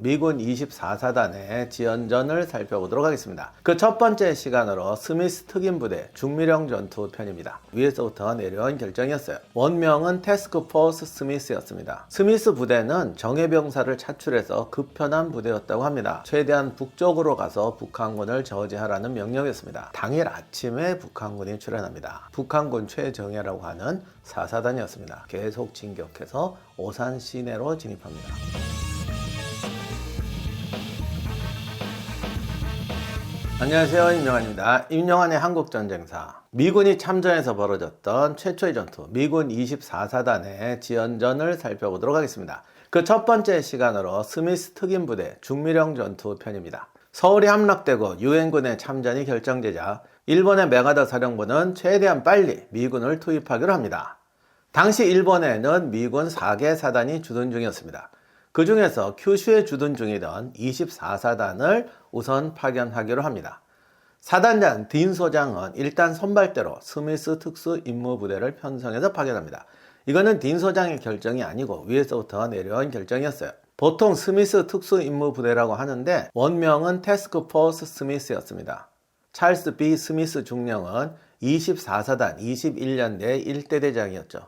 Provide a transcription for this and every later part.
미군 24사단의 지연전을 살펴보도록 하겠습니다. 그 첫 번째 시간으로 스미스 특임 부대 중미령 전투 편입니다. 위에서부터 내려온 결정이었어요. 원명은 테스크 포스 스미스였습니다. 스미스 부대는 정예병사를 차출해서 급편한 부대였다고 합니다. 최대한 북쪽으로 가서 북한군을 저지하라는 명령이었습니다. 당일 아침에 북한군이 출현합니다. 북한군 최정예라고 하는 사사단이었습니다. 계속 진격해서 오산 시내로 진입합니다. 안녕하세요. 임영환입니다. 임영환의 한국전쟁사. 미군이 참전해서 벌어졌던 최초의 전투, 미군 24사단의 지연전을 살펴보도록 하겠습니다. 그 첫 번째 시간으로 스미스 특임 부대 중미령 전투 편입니다. 서울이 함락되고 유엔군의 참전이 결정되자 일본의 메가더 사령부는 최대한 빨리 미군을 투입하기로 합니다. 당시 일본에는 미군 4개 사단이 주둔 중이었습니다. 그 중에서 큐슈에 주둔 중이던 24사단을 우선 파견하기로 합니다. 사단장 딘 소장은 일단 선발대로 스미스 특수 임무 부대를 편성해서 파견합니다. 이거는 딘 소장의 결정이 아니고 위에서부터 내려온 결정이었어요. 보통 스미스 특수 임무 부대라고 하는데 원명은 테스크 포스 스미스였습니다. 찰스 B 스미스 중령은 24사단 21년대 1대 대장이었죠.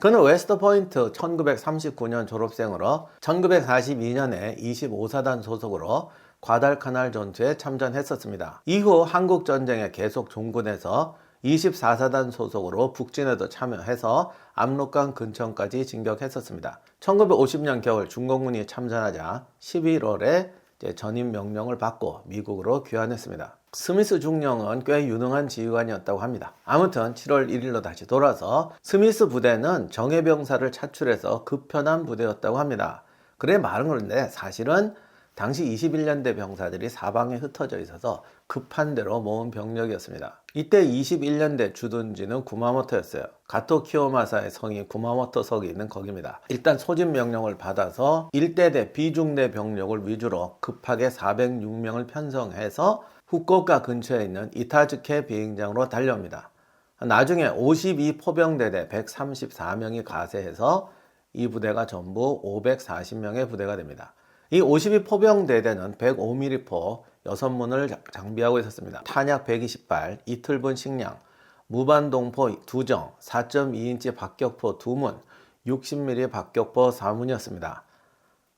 그는 웨스트 포인트 1939년 졸업생으로 1942년에 25사단 소속으로 과달카날 전투에 참전했었습니다. 이후 한국 전쟁에 계속 종군해서 24사단 소속으로 북진에도 참여해서 압록강 근처까지 진격했었습니다. 1950년 겨울 중공군이 참전하자 11월에 전임 명령을 받고 미국으로 귀환했습니다. 스미스 중령은 꽤 유능한 지휘관이었다고 합니다. 아무튼 7월 1일로 다시 돌아서 스미스 부대는 정예병사를 차출해서 급편한 부대였다고 합니다. 그래 말은 그런데 사실은 당시 21년대 병사들이 사방에 흩어져 있어서 급한 대로 모은 병력이었습니다. 이때 21년대 주둔지는 구마모토였어요. 가토 키오마사의 성이 구마모토 석이 있는 거기입니다. 일단 소집 명령을 받아서 1대대 비중대 병력을 위주로 급하게 406명을 편성해서 후쿠오카 근처에 있는 이타즈케 비행장으로 달려옵니다. 나중에 52 포병대대 134명이 가세해서 이 부대가 전부 540명의 부대가 됩니다. 이 52 포병대대는 105mm 포 6문을 장비하고 있었습니다. 탄약 120발, 이틀분 식량, 무반동포 2정, 4.2인치 박격포 2문, 60mm 박격포 4문이었습니다.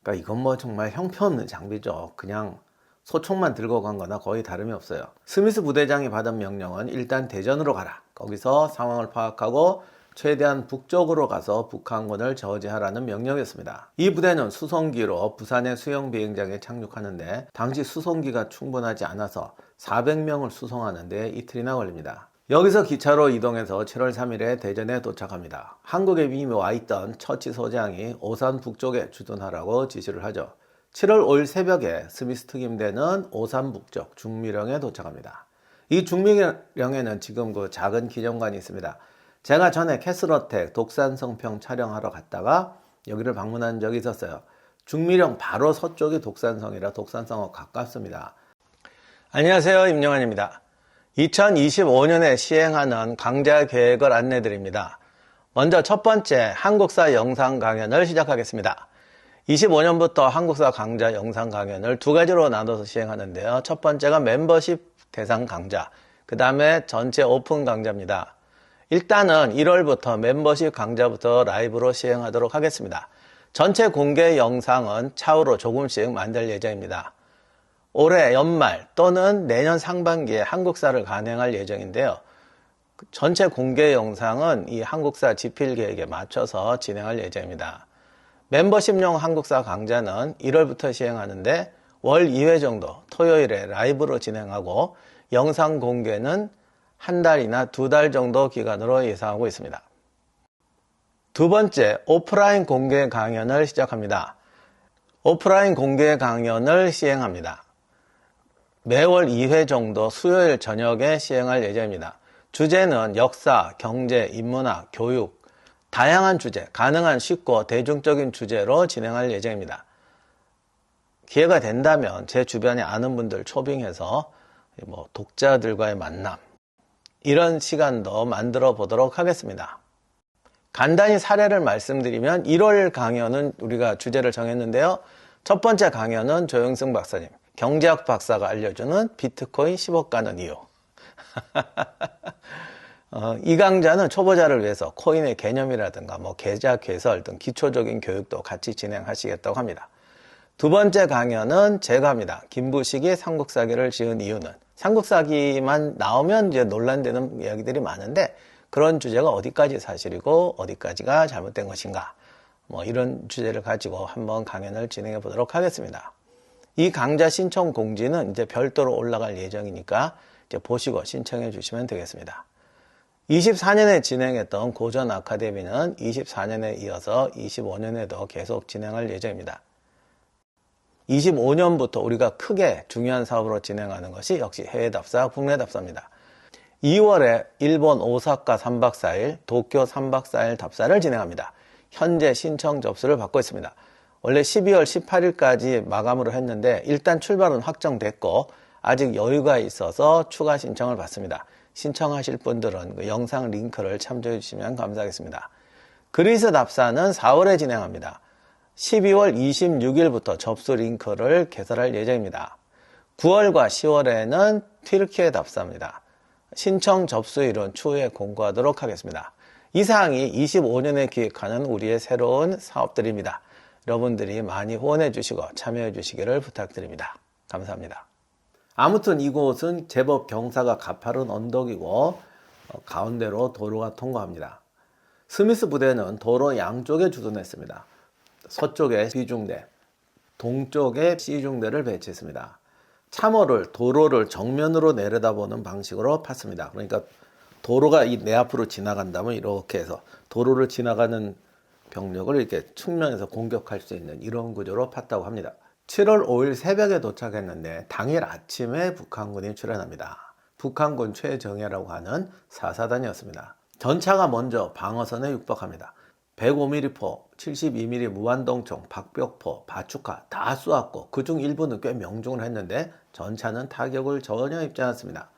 그러니까 이건 뭐 정말 형편없는 장비죠. 그냥 소총만 들고 간 거나 거의 다름이 없어요. 스미스 부대장이 받은 명령은 일단 대전으로 가라. 거기서 상황을 파악하고 최대한 북쪽으로 가서 북한군을 저지하라는 명령이었습니다. 이 부대는 수송기로 부산의 수영 비행장에 착륙하는데 당시 수송기가 충분하지 않아서 400명을 수송하는데 이틀이나 걸립니다. 여기서 기차로 이동해서 7월 3일에 대전에 도착합니다. 한국에 이미 와 있던 처치 소장이 오산 북쪽에 주둔하라고 지시를 하죠. 7월 5일 새벽에 스미스 특임대는 오산 북쪽 중미령에 도착합니다. 이 중미령에는 지금 그 작은 기념관이 있습니다. 제가 전에 캐슬어택 독산성평 촬영하러 갔다가 여기를 방문한 적이 있었어요. 중미령 바로 서쪽이 독산성이라 독산성하고 가깝습니다. 안녕하세요. 임영환입니다. 2025년에 시행하는 강좌 계획을 안내 드립니다. 먼저 첫 번째 한국사 영상 강연을 시작하겠습니다. 25년부터 한국사 강좌 영상 강연을 두 가지로 나눠서 시행하는데요. 첫 번째가 멤버십 대상 강좌, 그 다음에 전체 오픈 강좌입니다. 일단은 1월부터 멤버십 강좌부터 라이브로 시행하도록 하겠습니다. 전체 공개 영상은 차후로 조금씩 만들 예정입니다. 올해 연말 또는 내년 상반기에 한국사를 간행할 예정인데요. 전체 공개 영상은 이 한국사 지필 계획에 맞춰서 진행할 예정입니다. 멤버십용 한국사 강좌는 1월부터 시행하는데 월 2회 정도 토요일에 라이브로 진행하고 영상 공개는 한 달이나 두 달 정도 기간으로 예상하고 있습니다. 두 번째, 오프라인 공개 강연을 시작합니다. 오프라인 공개 강연을 시행합니다. 매월 2회 정도 수요일 저녁에 시행할 예정입니다. 주제는 역사, 경제, 인문학, 교육, 다양한 주제, 가능한 쉽고 대중적인 주제로 진행할 예정입니다. 기회가 된다면 제 주변에 아는 분들 초빙해서 뭐 독자들과의 만남, 이런 시간도 만들어 보도록 하겠습니다. 간단히 사례를 말씀드리면 1월 강연은 우리가 주제를 정했는데요. 첫 번째 강연은 조영승 박사님, 경제학 박사가 알려주는 비트코인 10억 가는 이유. 어, 이 강좌는 초보자를 위해서 코인의 개념이라든가 뭐 계좌 개설 등 기초적인 교육도 같이 진행하시겠다고 합니다. 두 번째 강연은 제가 합니다. 김부식이 삼국사기를 지은 이유는 삼국사기만 나오면 이제 논란되는 이야기들이 많은데 그런 주제가 어디까지 사실이고 어디까지가 잘못된 것인가 뭐 이런 주제를 가지고 한번 강연을 진행해 보도록 하겠습니다. 이 강좌 신청 공지는 이제 별도로 올라갈 예정이니까 이제 보시고 신청해 주시면 되겠습니다. 24년에 진행했던 고전 아카데미는 24년에 이어서 25년에도 계속 진행할 예정입니다. 25년부터 우리가 크게 중요한 사업으로 진행하는 것이 역시 해외 답사, 국내 답사입니다. 2월에 일본 오사카 3박 4일, 도쿄 3박 4일 답사를 진행합니다. 현재 신청 접수를 받고 있습니다. 원래 12월 18일까지 마감으로 했는데 일단 출발은 확정됐고 아직 여유가 있어서 추가 신청을 받습니다. 신청하실 분들은 그 영상 링크를 참조해 주시면 감사하겠습니다. 그리스 답사는 4월에 진행합니다. 12월 26일부터 접수 링크를 개설할 예정입니다. 9월과 10월에는 튀르키예 답사입니다. 신청 접수일은 추후에 공고하도록 하겠습니다. 이 사항이 25년에 기획하는 우리의 새로운 사업들입니다. 여러분들이 많이 후원해 주시고 참여해 주시기를 부탁드립니다. 감사합니다. 아무튼 이곳은 제법 경사가 가파른 언덕이고 어, 가운데로 도로가 통과합니다. 스미스 부대는 도로 양쪽에 주둔했습니다. 서쪽에 B중대, 동쪽에 C중대를 배치했습니다. 참호를 도로를 정면으로 내려다보는 방식으로 팠습니다. 그러니까 도로가 이 내 앞으로 지나간다면 이렇게 해서 도로를 지나가는 병력을 이렇게 측면에서 공격할 수 있는 이런 구조로 팠다고 합니다. 7월 5일 새벽에 도착했는데 당일 아침에 북한군이 출현합니다. 북한군 최정예라고 하는 사사단이었습니다. 전차가 먼저 방어선에 육박합니다. 105mm포, 72mm 무한동총, 박벽포, 바추카 다 쏘았고 그중 일부는 꽤 명중을 했는데 전차는 타격을 전혀 입지 않았습니다.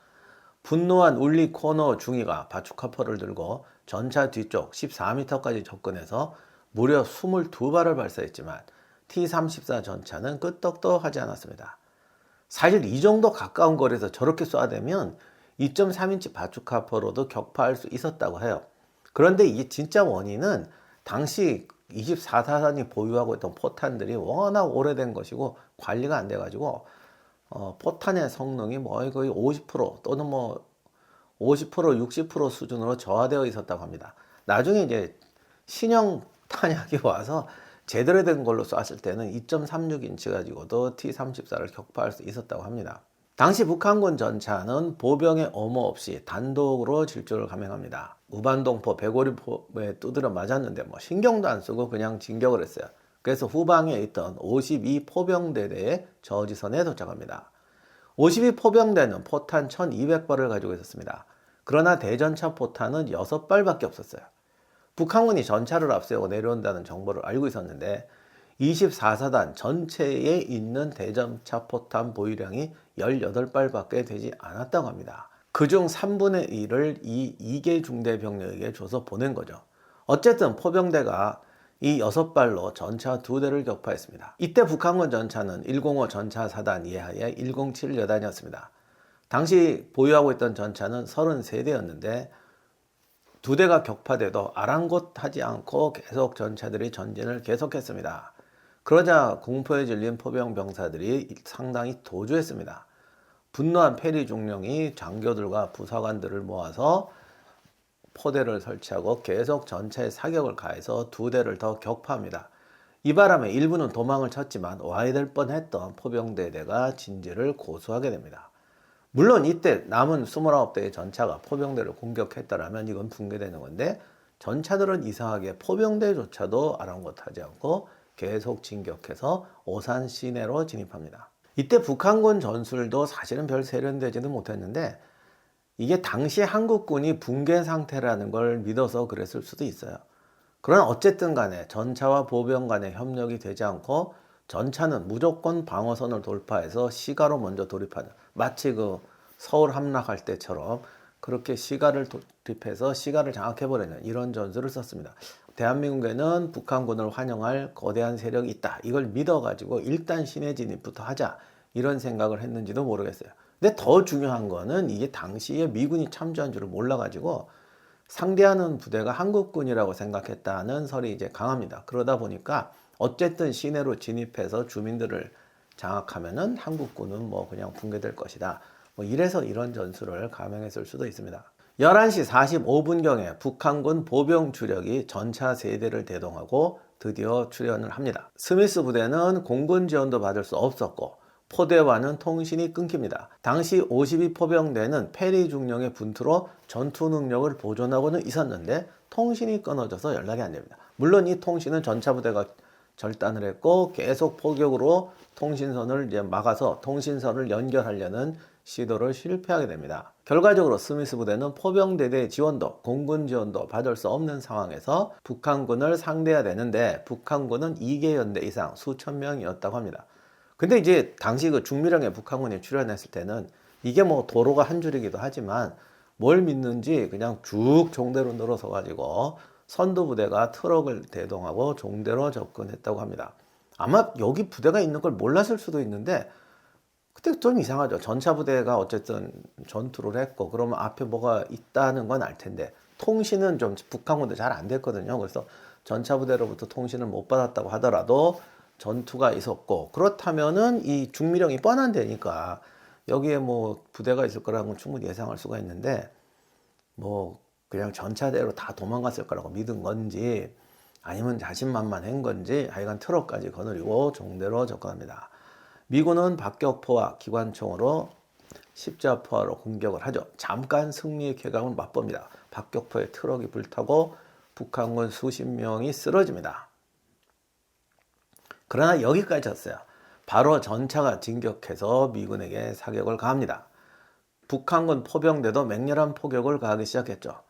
분노한 울리 코너 중위가 바추카포를 들고 전차 뒤쪽 14m까지 접근해서 무려 22발을 발사했지만 T-34 전차는 끄떡도 하지 않았습니다. 사실 이 정도 가까운 거리에서 저렇게 쏴대면 2.3인치 바추카포로도 격파할 수 있었다고 해요. 그런데 이게 진짜 원인은 당시 24사단이 보유하고 있던 포탄들이 워낙 오래된 것이고 관리가 안 돼가지고 어, 포탄의 성능이 뭐 거의 50% 또는 뭐 50% 60% 수준으로 저하되어 있었다고 합니다. 나중에 이제 신형 탄약이 와서 제대로 된 걸로 쐈을 때는 2.36인치 가지고도 T-34를 격파할 수 있었다고 합니다. 당시 북한군 전차는 보병의 엄호 없이 단독으로 질주를 감행합니다. 우반동포, 배고리포에 두드려 맞았는데 뭐 신경도 안 쓰고 그냥 진격을 했어요. 그래서 후방에 있던 52 포병대대의 저지선에 도착합니다. 52 포병대는 포탄 1200발을 가지고 있었습니다. 그러나 대전차 포탄은 6발밖에 없었어요. 북한군이 전차를 앞세우고 내려온다는 정보를 알고 있었는데 24사단 전체에 있는 대전차 포탄 보유량이 18발밖에 되지 않았다고 합니다. 그중 3분의 1을 이 2개 중대 병력에게 줘서 보낸 거죠. 어쨌든 포병대가 이 6발로 전차 2대를 격파했습니다. 이때 북한군 전차는 105 전차 사단 이하의 107 여단이었습니다. 당시 보유하고 있던 전차는 33대였는데 두 대가 격파돼도 아랑곳하지 않고 계속 전차들이 전진을 계속했습니다. 그러자 공포에 질린 포병 병사들이 상당히 도주했습니다. 분노한 페리 중령이 장교들과 부사관들을 모아서 포대를 설치하고 계속 전차에 사격을 가해서 두 대를 더 격파합니다. 이 바람에 일부는 도망을 쳤지만 와야 될 뻔했던 포병대대가 진지를 고수하게 됩니다. 물론 이때 남은 29대의 전차가 포병대를 공격했다라면 이건 붕괴되는 건데 전차들은 이상하게 포병대조차도 아랑곳하지 않고 계속 진격해서 오산 시내로 진입합니다. 이때 북한군 전술도 사실은 별 세련되지는 못했는데 이게 당시 한국군이 붕괴 상태라는 걸 믿어서 그랬을 수도 있어요. 그러나 어쨌든 간에 전차와 보병 간의 협력이 되지 않고 전차는 무조건 방어선을 돌파해서 시가로 먼저 돌입하는 마치 그 서울 함락할 때처럼 그렇게 시가를 돌입해서 시가를 장악해버리는 이런 전술을 썼습니다. 대한민국에는 북한군을 환영할 거대한 세력이 있다. 이걸 믿어가지고 일단 신의 진입부터 하자. 이런 생각을 했는지도 모르겠어요. 근데 더 중요한 거는 이게 당시에 미군이 참조한 줄을 몰라가지고 상대하는 부대가 한국군이라고 생각했다는 설이 이제 강합니다. 그러다 보니까 어쨌든 시내로 진입해서 주민들을 장악하면은 한국군은 뭐 그냥 붕괴될 것이다. 뭐 이래서 이런 전술을 감행했을 수도 있습니다. 11시 45분경에 북한군 보병 주력이 전차 세대를 대동하고 드디어 출현을 합니다. 스미스 부대는 공군 지원도 받을 수 없었고 포대와는 통신이 끊깁니다. 당시 52포병대는 페리 중령의 분투로 전투 능력을 보존하고는 있었는데 통신이 끊어져서 연락이 안 됩니다. 물론 이 통신은 전차 부대가 절단을 했고 계속 포격으로 통신선을 이제 막아서 통신선을 연결하려는 시도를 실패하게 됩니다. 결과적으로 스미스 부대는 포병대대 지원도, 공군 지원도 받을 수 없는 상황에서 북한군을 상대해야 되는데 북한군은 2개 연대 이상 수천 명이었다고 합니다. 근데 이제 당시 그 중미령의 북한군이 출연했을 때는 이게 뭐 도로가 한 줄이기도 하지만 뭘 믿는지 그냥 쭉 종대로 늘어서 가지고 선두 부대가 트럭을 대동하고 종대로 접근했다고 합니다. 아마 여기 부대가 있는 걸 몰랐을 수도 있는데 그때 좀 이상하죠. 전차 부대가 어쨌든 전투를 했고 그러면 앞에 뭐가 있다는 건 알 텐데 통신은 좀 북한군도 잘 안 됐거든요. 그래서 전차 부대로부터 통신을 못 받았다고 하더라도 전투가 있었고 그렇다면은 이 중미령이 뻔한 데니까 여기에 뭐 부대가 있을 거라는 건 충분히 예상할 수가 있는데 뭐 그냥 전차대로 다 도망갔을 거라고 믿은 건지 아니면 자신만만한 건지 하여간 트럭까지 거느리고 종대로 접근합니다. 미군은 박격포와 기관총으로 십자포화로 공격을 하죠. 잠깐 승리의 쾌감을 맛봅니다. 박격포의 트럭이 불타고 북한군 수십 명이 쓰러집니다. 그러나 여기까지였어요. 바로 전차가 진격해서 미군에게 사격을 가합니다. 북한군 포병대도 맹렬한 포격을 가하기 시작했죠.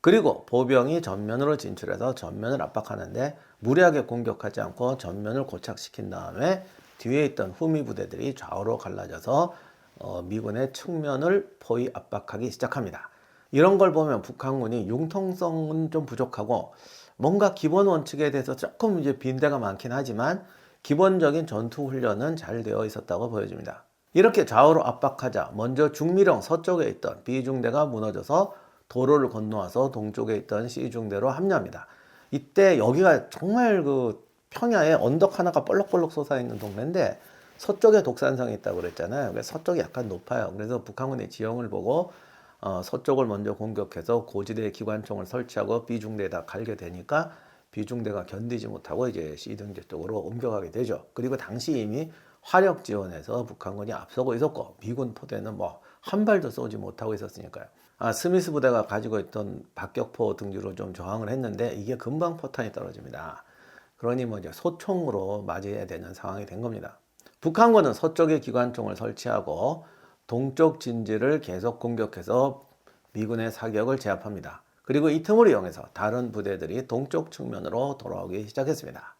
그리고 보병이 전면으로 진출해서 전면을 압박하는데 무리하게 공격하지 않고 전면을 고착시킨 다음에 뒤에 있던 후미 부대들이 좌우로 갈라져서 어, 미군의 측면을 포위 압박하기 시작합니다. 이런 걸 보면 북한군이 융통성은 좀 부족하고 뭔가 기본 원칙에 대해서 조금 이제 빈대가 많긴 하지만 기본적인 전투 훈련은 잘 되어 있었다고 보여집니다. 이렇게 좌우로 압박하자 먼저 중미령 서쪽에 있던 B중대가 무너져서 도로를 건너와서 동쪽에 있던 C중대로 합류합니다. 이때 여기가 정말 그 평야에 언덕 하나가 볼록볼록 솟아 있는 동네인데 서쪽에 독산성이 있다고 그랬잖아요. 그래서 서쪽이 약간 높아요. 그래서 북한군의 지형을 보고 어, 서쪽을 먼저 공격해서 고지대 기관총을 설치하고 B중대에다 갈게 되니까 B중대가 견디지 못하고 이제 C등대 쪽으로 옮겨가게 되죠. 그리고 당시 이미 화력 지원에서 북한군이 앞서고 있었고 미군 포대는 뭐 한 발도 쏘지 못하고 있었으니까요. 아, 스미스 부대가 가지고 있던 박격포 등지로 좀 저항을 했는데 이게 금방 포탄이 떨어집니다. 그러니 뭐 이제 소총으로 맞이해야 되는 상황이 된 겁니다. 북한군은 서쪽에 기관총을 설치하고 동쪽 진지를 계속 공격해서 미군의 사격을 제압합니다. 그리고 이 틈을 이용해서 다른 부대들이 동쪽 측면으로 돌아오기 시작했습니다.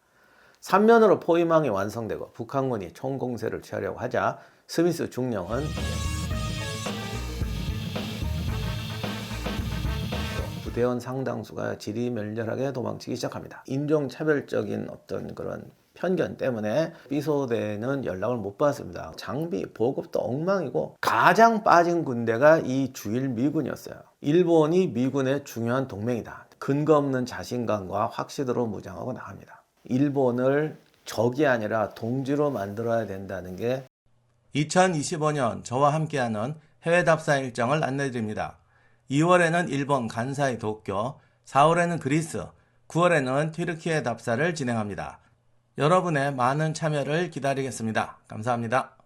3면으로 포위망이 완성되고 북한군이 총공세를 취하려고 하자 스미스 중령은 부대원 상당수가 지리멸렬하게 도망치기 시작합니다. 인종차별적인 어떤 그런 편견 때문에 B소대는 연락을 못 받았습니다. 장비, 보급도 엉망이고 가장 빠진 군대가 이 주일 미군이었어요. 일본이 미군의 중요한 동맹이다. 근거 없는 자신감과 확신으로 무장하고 나갑니다. 일본을 적이 아니라 동지로 만들어야 된다는 게 2025년 저와 함께하는 해외 답사 일정을 안내드립니다. 2월에는 일본 간사이 도쿄, 4월에는 그리스, 9월에는 튀르키예 답사를 진행합니다. 여러분의 많은 참여를 기다리겠습니다. 감사합니다.